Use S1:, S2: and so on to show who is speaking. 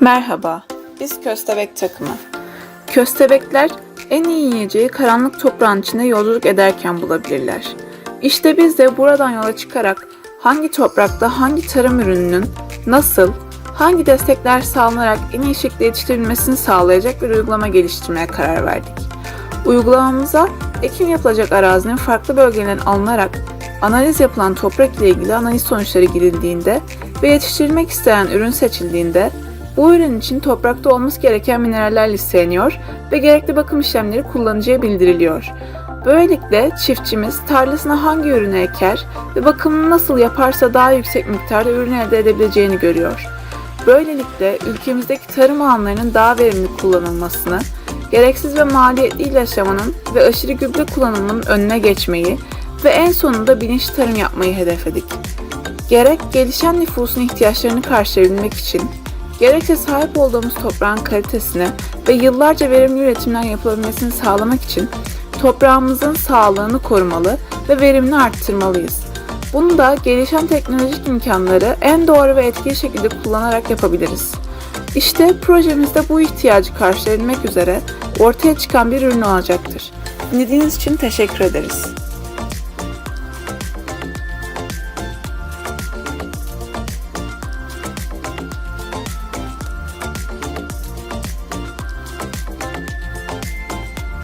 S1: Merhaba, biz Köstebek takımı. Köstebekler en iyi yiyeceği karanlık toprağın içinde yolculuk ederken bulabilirler. İşte biz de buradan yola çıkarak hangi toprakta hangi tarım ürününün nasıl, hangi destekler sağlanarak en iyi şekilde yetiştirilmesini sağlayacak bir uygulama geliştirmeye karar verdik. Uygulamamıza ekim yapılacak arazinin farklı bölgelerinden alınarak analiz yapılan toprak ile ilgili analiz sonuçları girildiğinde ve yetiştirilmek istenen ürün seçildiğinde bu ürün için toprakta olması gereken mineraller listeleniyor ve gerekli bakım işlemleri kullanıcıya bildiriliyor. Böylelikle çiftçimiz tarlasına hangi ürünü eker ve bakımını nasıl yaparsa daha yüksek miktarda ürün elde edebileceğini görüyor. Böylelikle ülkemizdeki tarım alanlarının daha verimli kullanılmasını, gereksiz ve maliyetli ilaçlamanın ve aşırı gübre kullanımının önüne geçmeyi ve en sonunda bilinçli tarım yapmayı hedefledik. Gerek gelişen nüfusun ihtiyaçlarını karşılayabilmek için, gerekse sahip olduğumuz toprağın kalitesini ve yıllarca verimli üretimler yapılabilmesini sağlamak için toprağımızın sağlığını korumalı ve verimini arttırmalıyız. Bunu da gelişen teknolojik imkanları en doğru ve etkili şekilde kullanarak yapabiliriz. İşte projemizde bu ihtiyacı karşılayabilmek üzere ortaya çıkan bir ürün olacaktır. Dinlediğiniz için teşekkür ederiz.